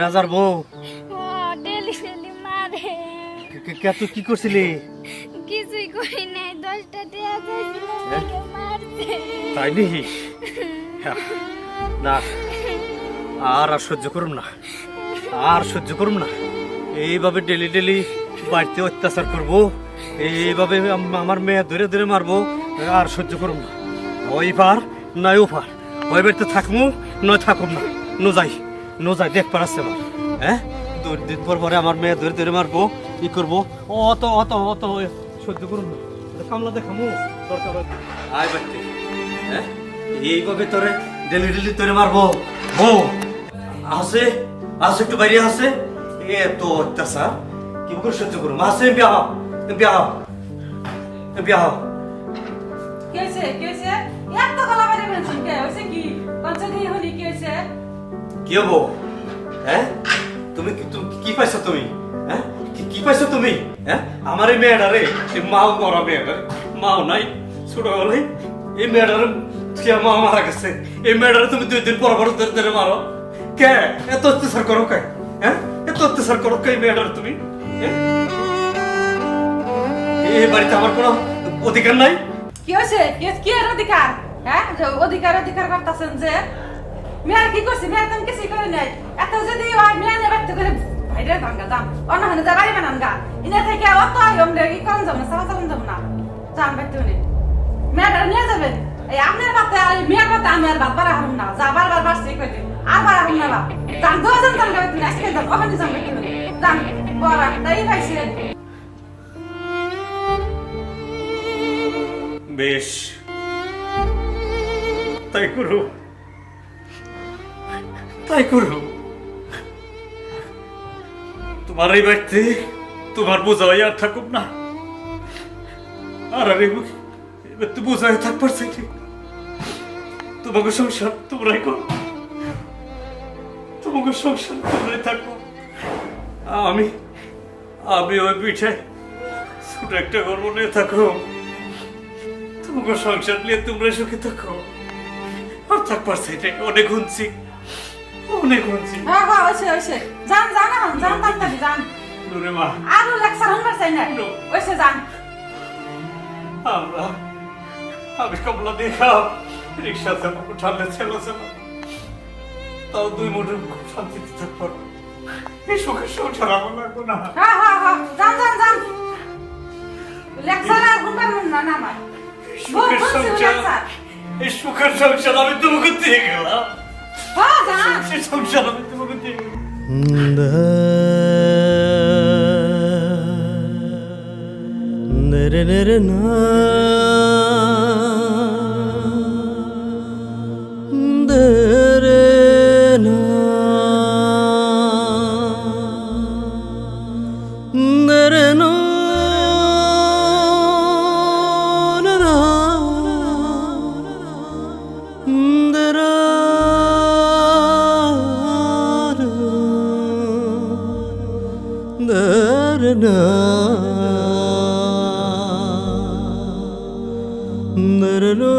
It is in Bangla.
রাজার বউ। তুই কি করছিলি? কিছুই করি নাই দশটা চাইছিল তাই নি? না, আর আর সহ্য করুম না, আর সহ্য করুম না। এইভাবে ডেলি ডেলি বাড়িতে অত্যাচার করব। এইভাবে আম- আমার মেয়ে ধরে ধরে মারবো, আর সহ্য করুম না। ওই পার নয় ও পার। ওই বাড়িতে থাকব নয় থাকুম না। নো যাই নো যাই, দেখ পারাচ্ছে আমার। হ্যাঁ? দুই দিন পর পরে আমার মেয়ে ধরে ধরে মারবো, কি করব? অত অত অত সহ্য করুম না। কামলা দেখামু, দরকার আয় বাড়িতে। হ্যাঁ? এইভাবে তোরে ডেলি ডেলি তোরে মারবো। বউ আছে আছে, একটু বাইরে আছে। এ তো অত্যাচার। কি করে সহ্য করুম? আছে হও, বিয়া হও, বিয়া হও। কি হয়েছে? কি হয়েছে? এত গলা বেড়ে ফেলছেন কে? হয়েছে কি? পঞ্চায়েত হলি কি হয়েছে? কি হব? হ্যাঁ? তুমি কি- তুমি পাইছো তুমি? হ্যাঁ? কি পাইছো তুমি? হ্যাঁ? আমার এই মেয়েটারে এই মাও মরা মেয়েটা মাও নাই ছোট নাই এই মেয়েটারে মা মারা গেছে। এই মেয়েটারে তুমি দুই দিন পর পর ধরে ধরে মারো। কে? এত অত্যাচার করো কে? হ্যাঁ? এত অত্যাচার করো কে এই মেয়েটারে তুমি? হ্যাঁ? এই বাড়িতে আমার কোনো অধিকার হ্যাঁ? মেয়ের কি করছে? মেয়ের তেমন কিছুই করে নাই। এত যদি ওই মেয়ে করে ভাইরে ভাঙ্গা দাম অন্য হানে যা বাড়ি বানান গা ইনে থেকে অত আইম রে, কি করন যাব না। যান যা বারবার বাড়ছে কই দিন আর বাড়া হারুম না বাপ। যান, দুজন যান গাবে তুমি আজকে যান ওখানে যান ব্যক্ত উনি। যান, বড় তাই পাইছে। বেশ। তাই করো। তাই করো। তোমার এই বাড়িতে তোমার বোঝাই আর থাকুক না। আর আরে এবার তো বোঝাই থাকবার চাইছি তোমাকে সংসার তোমরাই করো। তোমাকে সংসার তোমরাই থাকো। আমি আমি ওই পিঠে ছোট একটা গর্ব নিয়ে থাকো। তোমাকে সংসার নিয়ে তোমরা সুখে থাকো। আর থাকবার সাইডে অনেক শুনছি অনেক শুনছি হ্যাঁ হ্যাঁ হয়েছে হয়েছে যান যান এখন যান তাড়াতাড়ি যান। নুরে মা। আরও লেকচার হবার চাই না. হয়েছে যান। আমরা আমি কমলা দেখা রিক্সা চালাবো উঠালে ছেলে চালাবো তাও দুই মুঠো খুব শান্তিতে থাকব। এই সুখের সংসার আমার লাগবো না। হ্যাঁ হ্যাঁ হ্যাঁ। যান যান যান। লেকচার আর হবার না না আমার বহুত সুখের হচ্ছে সংসার লেকচার এই সুখের সংসার আমি তোমাকে দিয়ে গেলাম হ্যাঁ যান সেই সংসার আমি তোমাকে দিয়ে গেলাম Nere nere na Dere ശരണ നരനോ